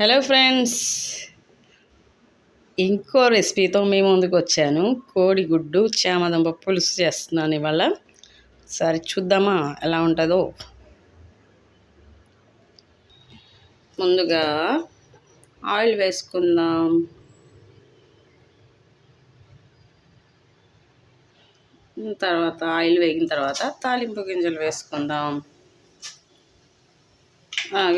Hello friends ఇంకో రెసిపీతో మీ ముందుకు వచ్చాను. కోడిగుడ్డు చామదంప పులుసు చేస్తున్నాను ఇవాళ. సరే చూద్దామా? ఎలా ఉంటుందో. ముందుగా ఆయిల్ వేసుకుందాం. తర్వాత ఆయిల్ వేగిన తర్వాత తాలింపు గింజలు వేసుకుందాం.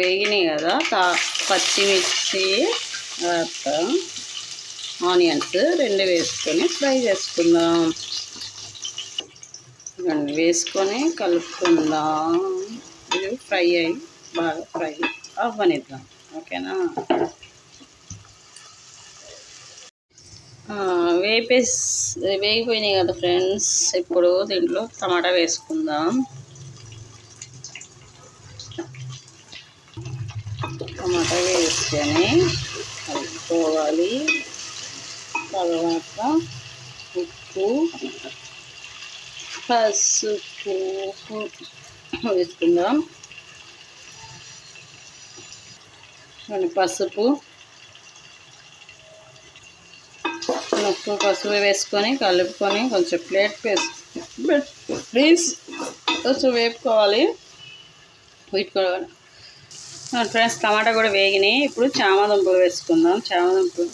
వేగినాయి కదా. తా పచ్చిమిర్చి తర్వాత ఆనియన్స్ రెండు వేసుకొని ఫ్రై చేసుకుందాం. రెండు వేసుకొని కలుపుకుందాం. ఇది ఫ్రై అయ్యి బాగా ఫ్రై అవ్వనిద్దాం. ఓకేనా? వేపేసి వేగిపోయినాయి కదా ఫ్రెండ్స్. ఇప్పుడు దీంట్లో టమాటా వేసుకుందాం టమాటా వేసుకొని కలుపుకోవాలి. తర్వాత ఉప్పు పసుపు వేసుకుందాం. కొన్ని పసుపు ఉప్పు పసుపు వేసుకొని కలుపుకొని కొంచెం ప్లేట్ వేసి ప్లీజ్ కొంచెం వేపుకోవాలి. వీటికోవాలి ఫ్రెండ్స్ టమాటా కూడా వేగినాయి. ఇప్పుడు చామదుంపలు వేసుకుందాం. చామదుంపలు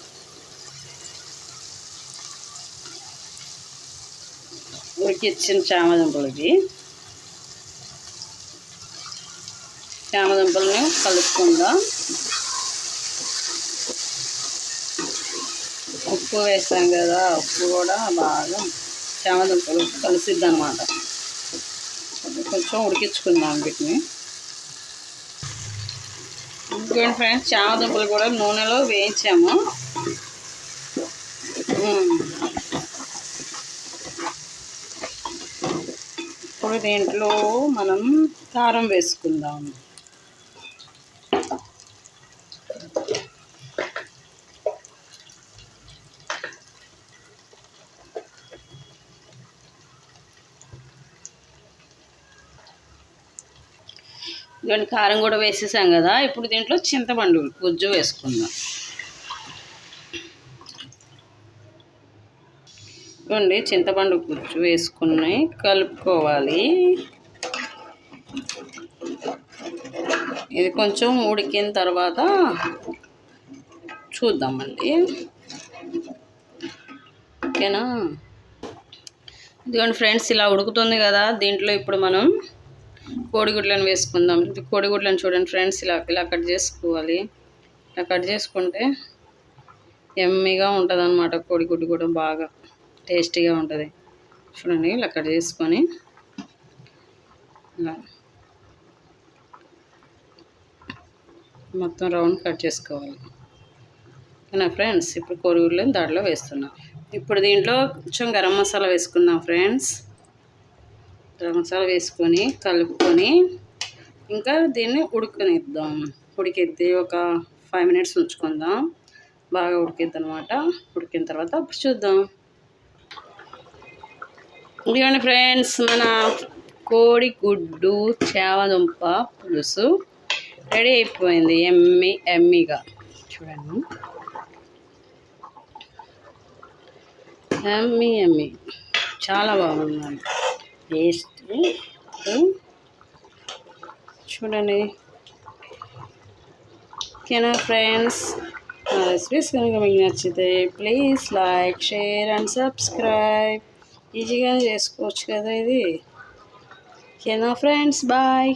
ఉడికిచ్చిన చామదుంపలు ఇవి చామదుంపలను కలుపుకుందాం. ఉప్పు వేసాం కదా ఉప్పు కూడా బాగా చామదుంపలు కలిసిద్ది అనమాట కొంచెం ఉడికించుకుందాం వీటిని. ఇంకోండి ఫ్రెండ్స్ చామ దుంపలు కూడా నూనెలో వేయించాము. ఇప్పుడు దీంట్లో మనం కారం వేసుకుందాము. ఇవన్నీ కారం కూడా వేసేసాం కదా. ఇప్పుడు దీంట్లో చింతపండు గుజ్జు వేసుకుందాం. ఇవ్వండి చింతపండు గుజ్జు వేసుకుని కలుపుకోవాలి. ఇది కొంచెం ఉడికిన తర్వాత చూద్దామండి. ఓకేనా? ఇదిగోండి ఫ్రెండ్స్ ఇలా ఉడుకుతుంది కదా. దీంట్లో ఇప్పుడు మనం కోడిగుడ్లను వేసుకుందాం. కోడిగుడ్లను చూడండి ఫ్రెండ్స్ ఇలా ఇలా కట్ చేసుకోవాలి. ఇలా కట్ చేసుకుంటే ఎమ్మిగా ఉంటుంది అనమాట కోడిగుడ్డు కూడా బాగా టేస్టీగా ఉంటుంది. చూడండి ఇలా కట్ చేసుకొని ఇలా మొత్తం రౌండ్ కట్ చేసుకోవాలి. నా ఫ్రెండ్స్ ఇప్పుడు కోడిగుడ్లను దాంట్లో వేస్తున్నాం. ఇప్పుడు దీంట్లో కొంచెం గరం మసాలా వేసుకుందాం ఫ్రెండ్స్. మసాలా వేసుకొని కలుపుకొని ఇంకా దీన్ని ఉడకనిద్దాం. ఉడికిద్ది ఒక ఫైవ్ మినిట్స్ ఉంచుకుందాం. బాగా ఉడికిద్ది అనమాట ఉడికిన తర్వాత అప్పుడు చూద్దాం. ఇదిగోండి ఫ్రెండ్స్ మన కోడి గుడ్డు చేవదుంప పులుసు రెడీ అయిపోయింది. ఎమ్మి ఎమ్మిగా. చూడండి. ఎమ్మి ఎమ్మి. చాలా బాగుందండి. పేస్ట్ చూడండి. ఓకేనా ఫ్రెండ్స్? నా రెసిపీస్ కనుక మీకు నచ్చితే please like share and subscribe. ఈజీగా చేసుకోవచ్చు కదా ఇది. ఓకేనా ఫ్రెండ్స్? బాయ్.